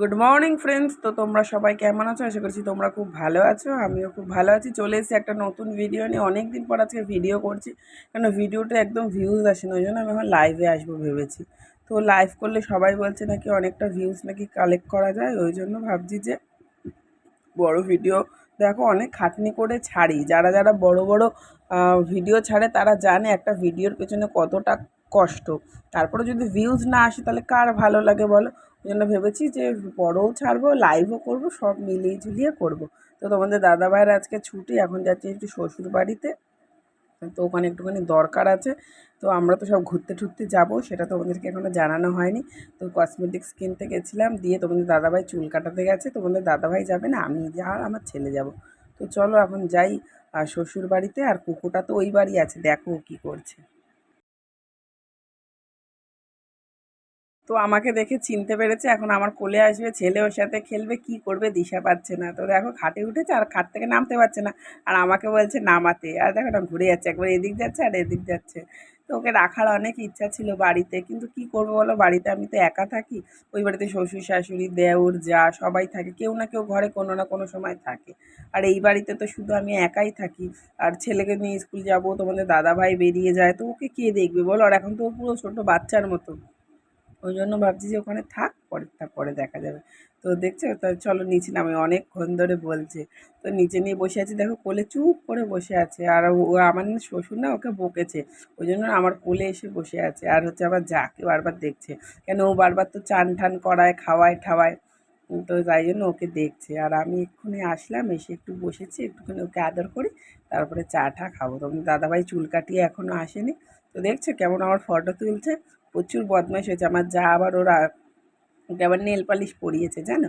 Good morning friends তো তোমরা সবাই কেমন আছো? আশা করছি তোমরা খুব ভালো আছো, আমিও খুব ভালো আছি। চলে এসেছি একটা নতুন ভিডিও নিয়ে। অনেক দিন পর আজকে ভিডিও করছি, কেন ভিডিওটা একদম ভিউজ আসে না, ওই জন্য আমি এখন লাইভে আসব ভেবেছি। তো লাইভ করলে সবাই বলছে নাকি অনেকটা ভিউজ নাকি কালেক্ট করা যায়, ওই জন্য ভাবছি যে বড় ভিডিও দেখো, অনেক খাটনি করে ছাড়ি। যারা যারা বড় বড় ভিডিও ছাড়ে, তারা জানে একটা ভিডিওর পেছনে কতটা কষ্ট। তারপরে যদি ভিউজ না আসে, তাহলে কার ভালো লাগে বলো? জন্য ভেবেছি যে বড়ও ছাড়বো লাইভও করব, সব মিলিয়ে ঝুলিয়ে করব। তো তোমাদের দাদা ভাইয়ের আজকে ছুটি, এখন যাচ্ছি একটু শ্বশুর বাড়িতে। তো ওখানে একটুখানি দরকার আছে। তো আমরা তো সব ঘুরতে ঠুরতে যাব, সেটা তোমাদেরকে এখনও জানানো হয়নি। তো কসমেটিক্স কিনতে গেছিলাম, দিয়ে তোমাদের দাদাভাই চুল কাটাতে গেছে। তোমাদের দাদাভাই যাবে না, আমি যা আর আমার ছেলে যাব। তো চলো এখন যাই শ্বশুর বাড়িতে, আর কুকুরটা তো ওই বাড়ি আছে, দেখো কী করছে। তো আমাকে দেখে চিনতে পেরেছে, এখন আমার কোলে আসবে, ছেলে ওর সাথে খেলবে, কি করবে দিশা পাচ্ছে না। তো দেখো খাটে উঠেছে আর খাট থেকে নামতে পারছে না। আর আমাকে বলছে, নামাতে। আর দেখো না, ঘুরে যাচ্ছে, একবার এদিক যাচ্ছে আর এদিক যাচ্ছে। তো ওকে রাখার অনেক ইচ্ছা ছিল বাড়িতে, কিন্তু কি করব বলো? বাড়িতে আমি তো একা থাকি। ওই বাড়িতে শ্বশুর, শাশুড়ি, দেওর, যা সবাই থাকে। কেউ না কেউ ঘরে কোনো না কোনো সময় থাকে। আর এই বাড়িতে তো শুধু আমি একাই থাকি। আর ছেলেকে নিয়ে স্কুল যাব, তোমাদের দাদা ভাই বেরিয়ে যায়, তো ওকে কে দেখবে বলো? আর এখন তো ও পুরো ছোটো বাচ্চার মতো। ওই জন্য ভাবছি যে ওখানে থাক পরেরটা পরে দেখা যাবে। তো দেখছ, তো চলো নিচে নামে, অনেকক্ষণ ধরে বলছে। তো নিচে নিয়ে বসে আছি, দেখো কোলে চুপ করে বসে আছে। আর ও আমার শ্বশুর না ওকে বকেছে। ওই জন্য আমার কোলে এসে বসে আছে। আর হচ্ছে আবার যাকে বারবার দেখছে। কেন ও বারবার তো চান টান করায়, খাওয়ায় ঠাওয়ায়। তো তাই জন্য ওকে দেখছে। আর আমি এক্ষুনি আসলাম, এসে একটু বসেছি, একটুখানি ওকে আদর করি, তারপরে চা টা খাব। তখন দাদাভাই চুল কাটিয়ে এখনও আসেনি। তো দেখছ কেমন আমার ফটো তুলছে। প্রচুর বদমাইশ হয়েছে। আমার যা আবার ওরা ওকে আবার নেল পালিশ পরিয়েছে, জানো?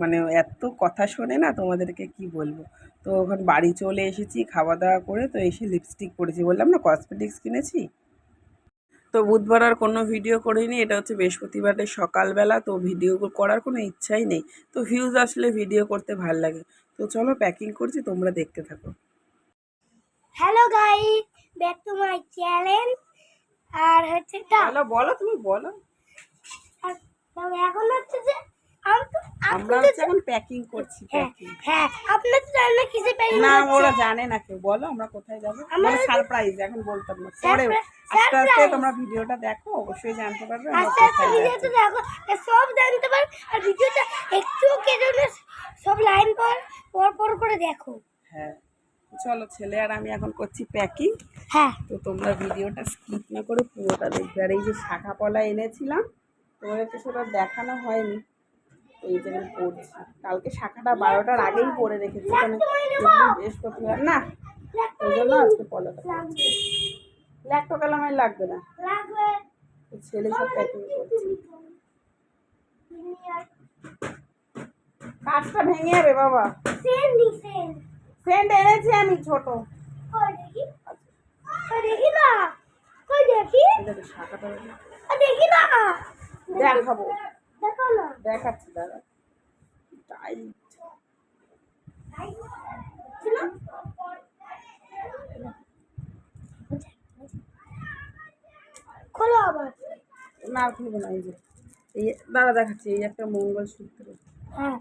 মানে এত কথা শোনে না তোমাদেরকে কি বলব? তো ওখানে বাড়ি চলে এসেছি খাওয়া দাওয়া করে তো এসে লিপস্টিক পরেছি। বললাম, না কসমেটিক্স কিনেছি? তো বুধবার আর কোনো ভিডিও করিনি, এটা হচ্ছে বৃহস্পতিবারের সকালবেলা, তো ভিডিও করার কোনো ইচ্ছাই নেই। তো ভিউজ আসলে ভিডিও করতে ভালো লাগে। তো চলো প্যাকিং করছি, তোমরা দেখতে থাকো। Hello guy back to my channel আর হচ্ছে বলো বলো তুমি বলো। আর এখন হচ্ছে যে আমরা হচ্ছে এখন প্যাকিং করছি হ্যাঁ হ্যাঁ আপনার তো জানেন কিসে প্যাকিং না ওরা জানে না কেউ। বলো আমরা কোথায় যাব? আমরা সারপ্রাইজ এখন বলতাম না। পরে আস্তে আস্তে তোমরা ভিডিওটা দেখো অবশ্যই জানতে পারবে আমরা আস্তে আস্তে কোথায় দেখো সব জানতে আর ভিডিওটা একটুও কেটে সব লাইন পর পর পর করে দেখো। হ্যাঁ। চলো ছেলে আর আমি এখন করছি প্যাকিং হ্যাঁ। তো তোমরা ভিডিওটা স্কিপ না করে পুরোটা দেখবে। আর এই যে শাখা পলা এনেছিলাম তোমাদেরকে সেটা দেখানো হয়নি। এই যে আমি পড়ছি কালকে শাখাটা বারোটার আগেই পরে রেখেছি। এগুলো বৃহস্পতিবার। না ওই জন্য আজকে পলাটা পড়ছি ল্যাপটপ কালামাই লাগবে না। ছেলে সব প্যাকিং করছে। কাজটা ভেঙে যাবে বাবা। সেন্ট এনেছি আমি ছোট। দেখি? না? কই দেখি? দেখো দেখাবো। দেখো না। দেখাচ্ছি দাদা টাইট খোলো আবার। না খুলবো না এই যে। এই দাদা দেখাচ্ছি এই একটা মঙ্গলসূত্র। হ্যাঁ।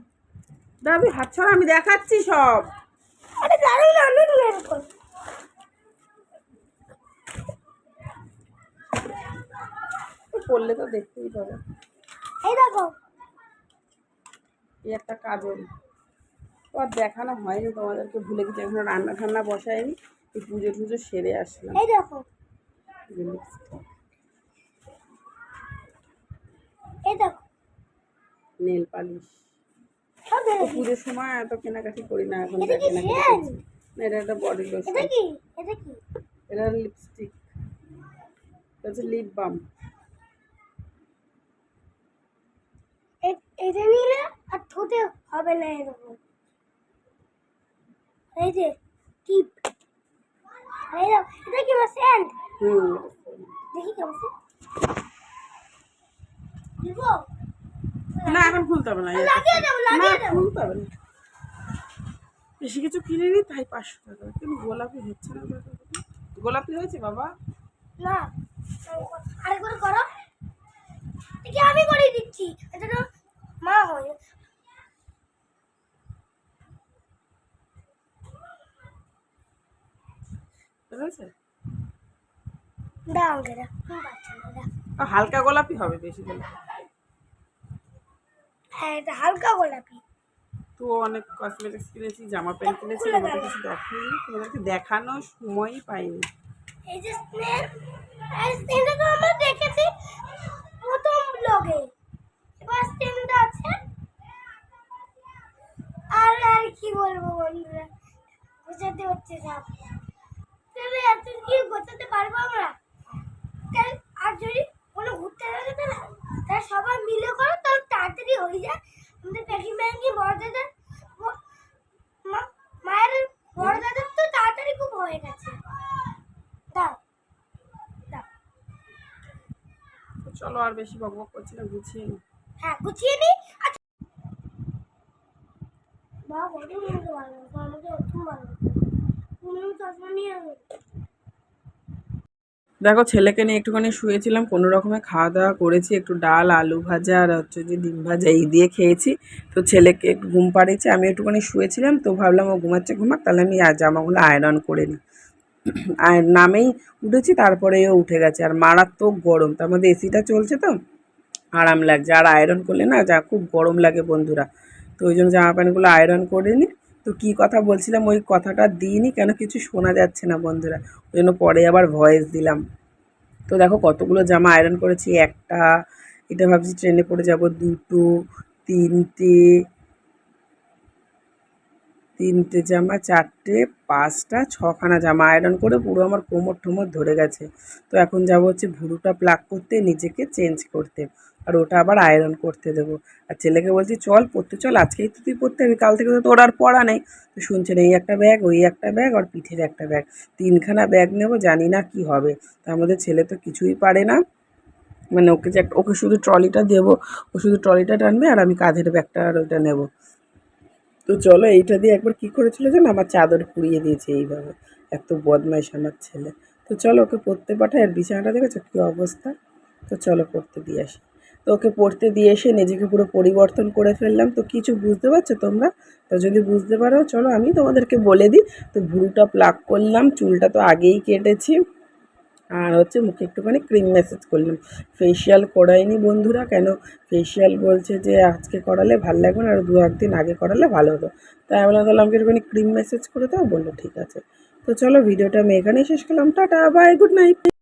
দাদা হাত ছাড়া আমি দেখাচ্ছি সব। না আমি বের কর তুই পড়লে তো দেখতেই পাবে। এই দেখো। এই একটা কাজল। তো আর দেখানো হয়নি তোমাদেরকে ভুলে গেছি এখন রান্না ঠান্না বসায়নি এই পুজো টুজো সেরে আসলাম। এই দেখো। এই দেখো। Nail polish. পুজোর সময় এত কেনাকাটি করি না এখন কেনাকাটি এটা একটা বডি লোশন এটা কি? এটা কি? এটা লিপস্টিক এটা লিপ বাম এটা নিলে আর ঠোঁটে হবে না এরকম। এই যে টিপ। এটা কি আমার স্যান্ড হুম। দেখি কেমন না এখন খুলতে হবে না। লাগিয়ে দেবো লাগিয়ে দেবো। খুলতে হবে না। বেশি কিছু কিনে নি তাই পাঁচশো টাকা। কিন্তু গোলাপি হচ্ছে না গোলাপি হয়েছে বাবা? না করো। এটা আমি করে দিচ্ছি। এটা মা হয়। হালকা গোলাপি হবে বেশি গোলাপি হ্যাঁ এটা হালকা গোলাপি। তো অনেক কসমেটিক্স কিনেছি জামা প্যান্ট কিনেছি আমাকে কিছু দেখাইনি তোমাদেরকে দেখানোর সময়ই পাইনি। এই যে দেখেছি আছে। আর আর কি বলব বন্ধুরা, বোঝাতে হচ্ছে তাহলে এত কি পারব আমরা তাহলে আর যদি কোনো ঘুরতে লাগে না তাহলে সবাই মিলে করো তাহলে তাড়াতাড়ি হয়ে যায় আমাদের প্যাকিং ব্যাঙ্কি বড় দাদা ব- মা- মায়ের বড় দাদার তো তাড়াতাড়ি খুব হয়ে গেছে দাও দাও তো চলো আর বেশি বক বক করছি না গুছিয়ে নিই হ্যাঁ গুছিয়ে নি। আচ্ছা। দেখো ছেলেকে নিয়ে একটুখানি শুয়েছিলাম কোনো রকমে খাওয়া দাওয়া করেছি একটু ডাল আলু ভাজা আর হচ্ছে যে ডিম ভাজা এই দিয়ে খেয়েছি। তো ছেলেকে একটু ঘুম পাড়িয়েছে আমি একটুখানি শুয়েছিলাম তো ভাবলাম ও ঘুমাচ্ছে ঘুমাক তাহলে আমি আর জামাগুলো আয়রন করে নিই আর নামেই উঠেছি তারপরে ও উঠে গেছে। আর মারাত্মক গরম, তার মধ্যে এসিটা চলছে তো, আরাম লাগছে। আর আয়রন করলে না, যা খুব গরম লাগে বন্ধুরা। তো ওই জন্য জামা প্যান্টগুলো আয়রন করে নিই তো কী কথা বলছিলাম, ওই কথাটা দিইনি, কেন কিছু শোনা যাচ্ছে না বন্ধুরা। ওই জন্য পরে আবার ভয়েস দিলাম। তো দেখো কতগুলো জামা আয়রন করেছি, একটা, এটা ভাবছি ট্রেনে পড়ে যাব দুটো, তিনটে তিনটে জামা, চারটে, পাঁচটা, ছখানা জামা। আয়রন করে পুরো আমার কোমর টোমর ধরে গেছে। তো এখন যাব হচ্ছে ভুরুটা প্লাক করতে, নিজেকে চেঞ্জ করতে। আর ওটা আবার আয়রন করতে দেবো। আর ছেলেকে বলছি, চল, পড়তে চল, আজকেই তো তুই পড়তে হবে কাল থেকে তো তোর আর পড়া নেই। তো শুনছেন, এই একটা ব্যাগ ওই একটা ব্যাগ আর পিঠের একটা ব্যাগ তিনখানা ব্যাগ নেব, জানি না কি হবে। তার মধ্যে ছেলে তো কিছুই পারে না। মানে ওকে যে ওকে শুধু ট্রলিটা দেবো। ও শুধু ট্রলিটা টানবে আর আমি কাঁধের ব্যাগটা আর ওইটা নেব। তো চলো এইটা দিয়ে একবার কী করেছিল যেন আমার চাদর পুড়িয়ে দিয়েছে এইভাবে। এত বদমাইশ আমার ছেলে। তো চলো ওকে পড়তে পাঠাই। আর বিছানাটা দেখেছ কী অবস্থা? তো চলো পড়তে দিয়ে আসি। তো ওকে পড়তে দিয়ে এসে নিজেকে পুরো পরিবর্তন করে ফেললাম। তো কিছু বুঝতে পারছ তোমরা? তো যদি বুঝতে পারো, চলো আমি তোমাদেরকে বলে দিই। তো ভুরুটা প্লাক করলাম। চুলটা তো আগেই কেটেছি। আর হচ্ছে মুখে একটুখানি ক্রিম ম্যাসেজ করলাম। ফেসিয়াল করাইনি বন্ধুরা, কেন? ফেসিয়াল বলছে যে, আজকে করালে ভালো লাগবে না, আর দু একদিন আগে করালে ভালো হতো। তাই বললাম, তাহলে আমাকে একটুখানি ক্রিম মেসেজ করে দাও, বলল ঠিক আছে। তো চলো ভিডিওটা আমি এখানেই শেষ করলাম। Tata bye good night